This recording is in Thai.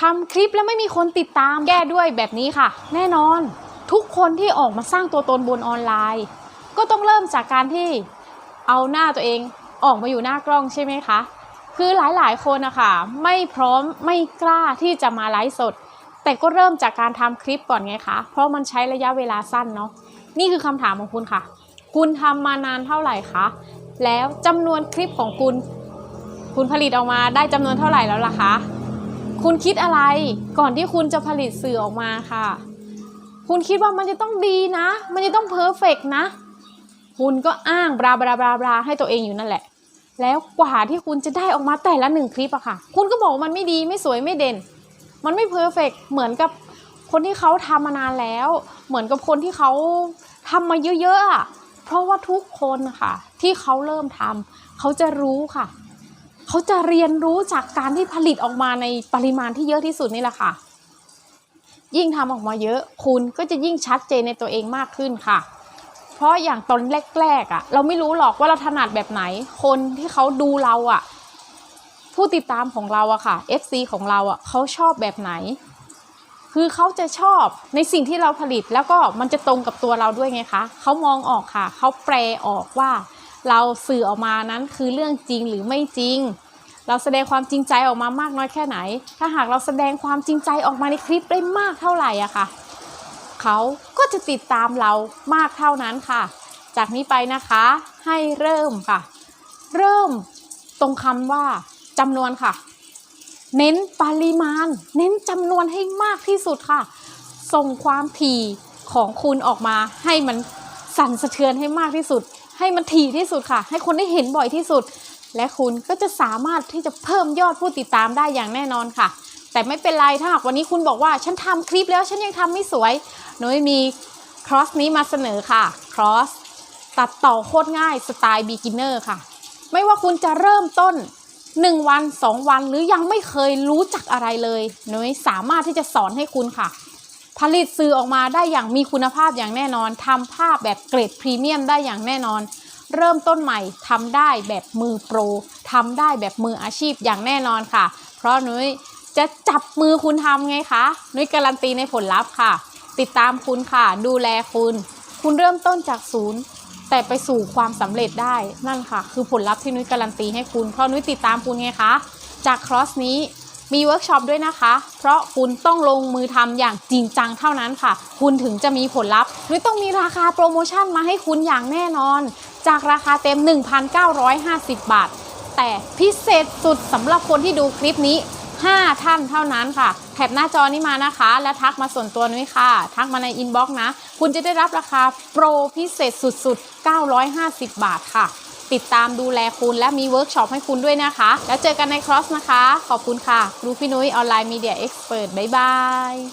ทำคลิปแล้วไม่มีคนติดตามแก้ด้วยแบบนี้ค่ะ แน่นอนทุกคนที่ออกมาสร้างตัวตนบนออนไลน์ ก็ต้องเริ่มจากการที่เอาหน้าตัวเองออกมาอยู่หน้ากล้องใช่ไหมคะ คือหลายๆ คนนะคะไม่พร้อมไม่กล้าที่จะมาไลฟ์สด แต่ก็เริ่มจากการทำคลิปก่อนไงคะเพราะมันใช้ระยะเวลาสั้นเนาะนี่คือคำถามของคุณค่ะ คุณทำมานานเท่าไหร่คะแล้วจำนวนคลิปของคุณ คุณผลิตออกมาได้จำนวนเท่าไหร่แล้วล่ะคะ คุณคิดอะไรก่อนที่คุณจะผลิตสื่อออกมาค่ะ คุณคิดว่ามันจะต้องดีนะ มันจะต้องเพอร์เฟกนะ คุณก็อ้างบราบราบราบราให้ตัวเองอยู่นั่นแหละ แล้วกว่าที่คุณจะได้ออกมาแต่ละหนึ่งคลิปอะค่ะ คุณก็บอกว่ามันไม่ดีไม่สวยไม่เด่น มันไม่เพอร์เฟกเหมือนกับคนที่เขาทำมานานแล้ว เหมือนกับคนที่เขาทำมาเยอะๆอะเพราะว่าทุกคนค่ะที่เขาเริ่มทำเขาจะรู้ค่ะ เขาจะเรียนรู้จากการที่ผลิตออกมาในปริมาณที่เยอะที่สุดนี่แหละค่ะ ยิ่งทำออกมาเยอะคุณก็จะยิ่งชัดเจนในตัวเองมากขึ้นค่ะ เพราะอย่างตอนแรกๆอะ่ะ เราไม่รู้หรอกว่าเราถนัดแบบไหน คนที่เขาดูเราอะ่ะ ผู้ติดตามของเราอะค่ะ FC ของเราอะ่ะเขาชอบแบบไหน คือเขาจะชอบในสิ่งที่เราผลิตแล้วก็มันจะตรงกับตัวเราด้วยไงคะเขามองออกค่ะเขาแปลออกว่า เราสื่อออกมานั้นคือเรื่องจริงหรือไม่จริง เราแสดงความจริงใจออกมามากน้อยแค่ไหน ถ้าหากเราแสดงความจริงใจออกมาในคลิปได้มากเท่าไหร่อะค่ะเขาก็จะติดตามเรามากเท่านั้นค่ะ จากนี้ไปนะคะให้เริ่มค่ะ เริ่มตรงคำว่าจำนวนค่ะ เน้นปริมาณ เน้นจำนวนให้มากที่สุดค่ะ ส่งความถี่ของคุณออกมาให้มันสั่นสะเทือนให้มากที่สุด ให้มันถี่ที่สุดค่ะ ให้คนได้เห็นบ่อยที่สุด และคุณก็จะสามารถที่จะเพิ่มยอดผู้ติดตามได้อย่างแน่นอนค่ะ แต่ไม่เป็นไรถ้าหากวันนี้คุณบอกว่าฉันทำคลิปแล้วฉันยังทำไม่สวยหนุ้ยมีครอสนี้มาเสนอค่ะครอสตัดต่อโคตรง่ายสไตล์ beginner ค่ะ ไม่ว่าคุณจะเริ่มต้น 1 วัน 2 วันหรือยังไม่เคยรู้จักอะไรเลยหนุ้ยสามารถที่จะสอนให้คุณค่ะ ผลิตสื่อออกมาได้อย่างมีคุณภาพอย่างแน่นอนทำภาพแบบเกรดพรีเมียมได้อย่างแน่นอน เริ่มต้นใหม่ทำได้แบบมือโปรทำได้แบบมืออาชีพอย่างแน่นอนค่ะ เพราะนุ้ยจะจับมือคุณทำไงคะนุ้ยการันตีในผลลัพธ์ค่ะ ติดตามคุณค่ะ ดูแลคุณ คุณเริ่มต้นจากศูนย์แต่ไปสู่ความสำเร็จได้นั่นค่ะ คือผลลัพธ์ที่นุ้ยการันตีให้คุณ เพราะนุ้ยติดตามคุณไงคะ จากครอสนี้ มีเวิร์กช็อปด้วยนะคะ เพราะคุณต้องลงมือทำอย่างจริงจังเท่านั้นค่ะ คุณถึงจะมีผลลัพธ์หรือต้องมีราคาโปรโมชั่นมาให้คุณอย่างแน่นอน จากราคาเต็ม 1,950 บาท แต่พิเศษสุดสำหรับคนที่ดูคลิปนี้ 5 ท่านเท่านั้นค่ะแถบหน้าจอนี้มานะคะ และทักมาส่วนตัวนุ้ยค่ะ ทักมาในอินบ็อกซ์นะ คุณจะได้รับราคาโปรพิเศษสุดๆ 950 บาทค่ะ ติดตามดูแลคุณและมีเวิร์กช็อปให้คุณด้วยนะคะ แล้วเจอกันในครอสนะคะ ขอบคุณค่ะครูพี่นุ้ยออนไลน์มีเดียเอ็กซ์เพรสบ๊ายบาย